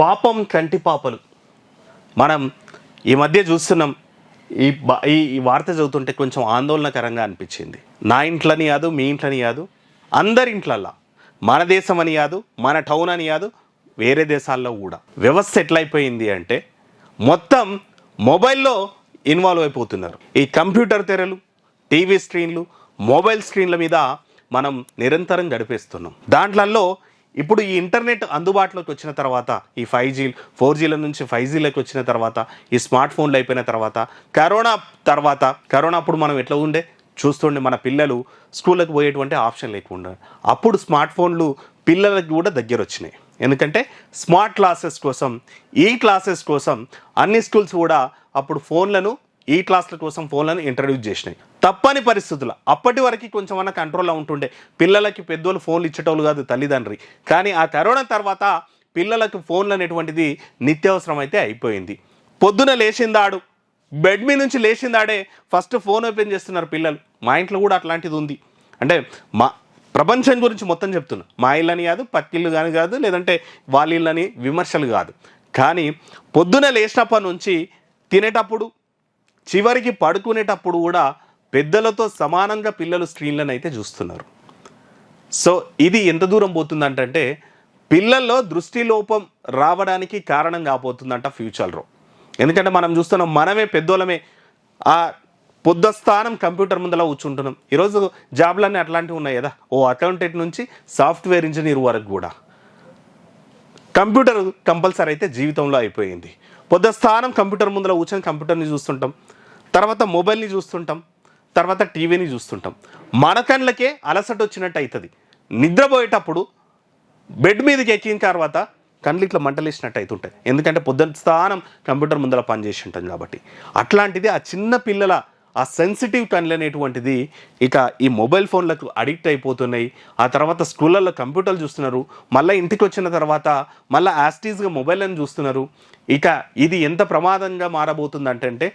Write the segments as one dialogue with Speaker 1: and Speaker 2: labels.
Speaker 1: పాపం కంటి పాపలు. మనం ఈ మధ్య చూస్తున్నాం ఈ ఈ వార్త చదువుతుంటే కొంచెం ఆందోళనకరంగా అనిపించింది. నా ఇంట్లోని కాదు మీ ఇంట్లోని కాదు అందరి ఇంట్లల్లా మన దేశం అని కాదు మన టౌన్ అని కాదు వేరే దేశాల్లో కూడా. వ్యవస్థ ఎట్లయిపోయింది అంటే మొత్తం మొబైల్లో ఇన్వాల్వ్ అయిపోతున్నారు. ఈ కంప్యూటర్ తెరలు టీవీ స్క్రీన్లు మొబైల్ స్క్రీన్ల మీద మనం నిరంతరం గడిపేస్తున్నాం. దాంట్లలో ఇప్పుడు ఈ ఇంటర్నెట్ అందుబాటులోకి వచ్చిన తర్వాత ఈ ఫైవ్ జీ ఫోర్ జీల నుంచి ఫైవ్ జీలోకి వచ్చిన తర్వాత ఈ స్మార్ట్ ఫోన్లు అయిపోయిన తర్వాత కరోనా తర్వాత కరోనా అప్పుడు మనం ఎట్లా ఉండే? చూస్తుండే మన పిల్లలు స్కూళ్ళకి పోయేటువంటి ఆప్షన్ లేకుండా. అప్పుడు స్మార్ట్ ఫోన్లు పిల్లలకు కూడా దగ్గర వచ్చినాయి. ఎందుకంటే స్మార్ట్ క్లాసెస్ కోసం ఈ క్లాసెస్ కోసం అన్ని స్కూల్స్ కూడా అప్పుడు ఫోన్లను ఈ క్లాసుల కోసం ఫోన్లను ఇంట్రడ్యూస్ చేసినాయి. తప్పని పరిస్థితులు. అప్పటి వరకు కొంచెం అన్న కంట్రోల్లో ఉంటుండే. పిల్లలకి పెద్దోళ్ళు ఫోన్లు ఇచ్చేటోళ్ళు కాదు తల్లిదండ్రి. కానీ ఆ కరోనా తర్వాత పిల్లలకు ఫోన్లు అనేటువంటిది నిత్యావసరం అయితే అయిపోయింది. పొద్దున లేచిందాడు బెడ్ మీద నుంచి లేచిందాడే ఫస్ట్ ఫోన్ ఓపెన్ చేస్తున్నారు పిల్లలు. మా ఇంట్లో కూడా అట్లాంటిది ఉంది. అంటే మా ప్రపంచం గురించి మొత్తం చెప్తున్నా. మా ఇళ్ళని కాదు పక్కిళ్ళు కానీ కాదు లేదంటే వాళ్ళ ఇళ్ళని విమర్శలు కాదు. కానీ పొద్దున లేచినప్పటి నుంచి తినేటప్పుడు చివరికి పడుకునేటప్పుడు కూడా పెద్దలతో సమానంగా పిల్లలు స్క్రీన్లను అయితే చూస్తున్నారు. సో ఇది ఎంత దూరం పోతుందంటే పిల్లల్లో దృష్టి లోపం రావడానికి కారణం కాబోతుందంట ఫ్యూచర్లో ఎందుకంటే మనం చూస్తున్నాం మనమే పెద్దోళ్ళమే. ఆ పొద్దుస్థానం కంప్యూటర్ ముందర కూర్చుంటున్నాం. ఈరోజు జాబ్లన్నీ అట్లాంటివి ఉన్నాయి కదా. ఓ అకౌంటెంట్ నుంచి సాఫ్ట్వేర్ ఇంజనీర్ వరకు కూడా. కంప్యూటర్ కంపల్సరీ అయితే జీవితంలో అయిపోయింది. పొద్దుస్థానం కంప్యూటర్ ముందర కూర్చొని కంప్యూటర్ని చూస్తుంటాం. తర్వాత మొబైల్ని చూస్తుంటాం తర్వాత టీవీని చూస్తుంటాం. మన కళ్ళకే అలసట వచ్చినట్టు అవుతుంది నిద్రపోయేటప్పుడు బెడ్ మీదకి ఎక్కిన తర్వాత కళ్ళు ఇట్లా మంటలేసినట్టు అవుతుంటాయి ఎందుకంటే పొద్దున స్థానం కంప్యూటర్ ముందర పనిచేసి ఉంటాం కాబట్టి. అట్లాంటిది ఆ చిన్న పిల్లల ఆ సెన్సిటివ్ టన్లు అనేటువంటిది ఇక ఈ మొబైల్ ఫోన్లకు అడిక్ట్ అయిపోతున్నాయి. ఆ తర్వాత స్కూళ్ళల్లో కంప్యూటర్లు చూస్తున్నారు. మళ్ళీ ఇంటికి వచ్చిన తర్వాత మళ్ళీ యాస్టీజ్గా మొబైల్ అని చూస్తున్నారు. ఇక ఇది ఎంత ప్రమాదంగా మారబోతుందంటే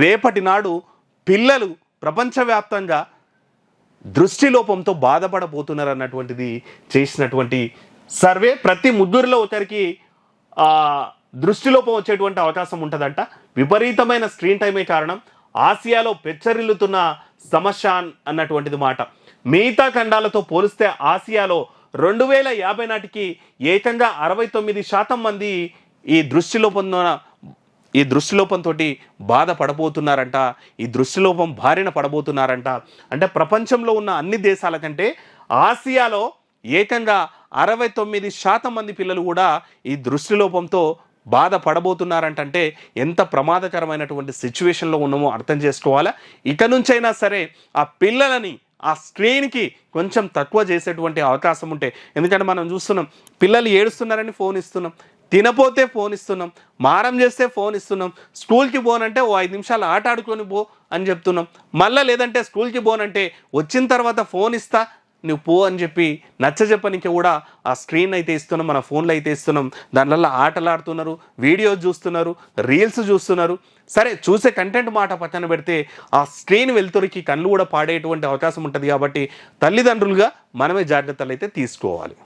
Speaker 1: రేపటి నాడు పిల్లలు ప్రపంచవ్యాప్తంగా దృష్టి లోపంతో బాధపడబోతున్నారు అన్నటువంటిది చేసినటువంటి సర్వే. ప్రతి ముగ్గురిలో ఒకరికి దృష్టిలోపం దృష్టి లోపం వచ్చేటువంటి అవకాశం ఉంటుందంట. విపరీతమైన స్క్రీన్ టైమే కారణం. ఆసియాలో పెచ్చరిల్లుతున్న సమస్య అన్నటువంటిది మాట. మిగతా ఖండాలతో పోలిస్తే ఆసియాలో రెండు వేల యాభై నాటికి ఏకంగా అరవై తొమ్మిది శాతం మంది ఈ దృష్టిలోపం ఈ దృష్టిలోపంతో బాధపడబోతున్నారంట ఈ దృష్టిలోపం బారిన పడబోతున్నారంట. అంటే ప్రపంచంలో ఉన్న అన్ని దేశాల కంటే ఆసియాలో ఏకంగా అరవై తొమ్మిది శాతం మంది పిల్లలు కూడా ఈ దృష్టిలోపంతో బాధపడబోతున్నారంటే ఎంత ప్రమాదకరమైనటువంటి సిచ్యువేషన్లో ఉన్నామో అర్థం చేసుకోవాలా? ఇక నుంచైనా సరే ఆ పిల్లలని ఆ స్క్రీన్కి కొంచెం తక్కువ చేసేటువంటి అవకాశం ఉంటే ఎందుకంటే మనం చూస్తున్నాం పిల్లలు ఏడుస్తున్నారని ఫోన్ ఇస్తున్నాం తినపోతే ఫోన్ ఇస్తున్నాం మారం చేస్తే ఫోన్ ఇస్తున్నాం స్కూల్కి పోనంటే ఓ ఐదు నిమిషాలు ఆట ఆడుకొని పో అని చెప్తున్నాం. మళ్ళీ లేదంటే స్కూల్కి పోనంటే వచ్చిన తర్వాత ఫోన్ ఇస్తా నువ్వు పో అని చెప్పి నచ్చజెప్పనికి కూడా ఆ స్క్రీన్ అయితే ఇస్తున్నాం మన ఫోన్లు అయితే ఇస్తున్నాం. దానివల్ల ఆటలు ఆడుతున్నారు వీడియోస్ చూస్తున్నారు రీల్స్ చూస్తున్నారు. సరే చూసే కంటెంట్ మాట పక్కన పెడితే ఆ స్క్రీన్ వెలుతురికి కళ్ళు కూడా పాడేటువంటి అవకాశం ఉంటుంది కాబట్టి తల్లిదండ్రులుగా మనమే జాగ్రత్తలు అయితే తీసుకోవాలి.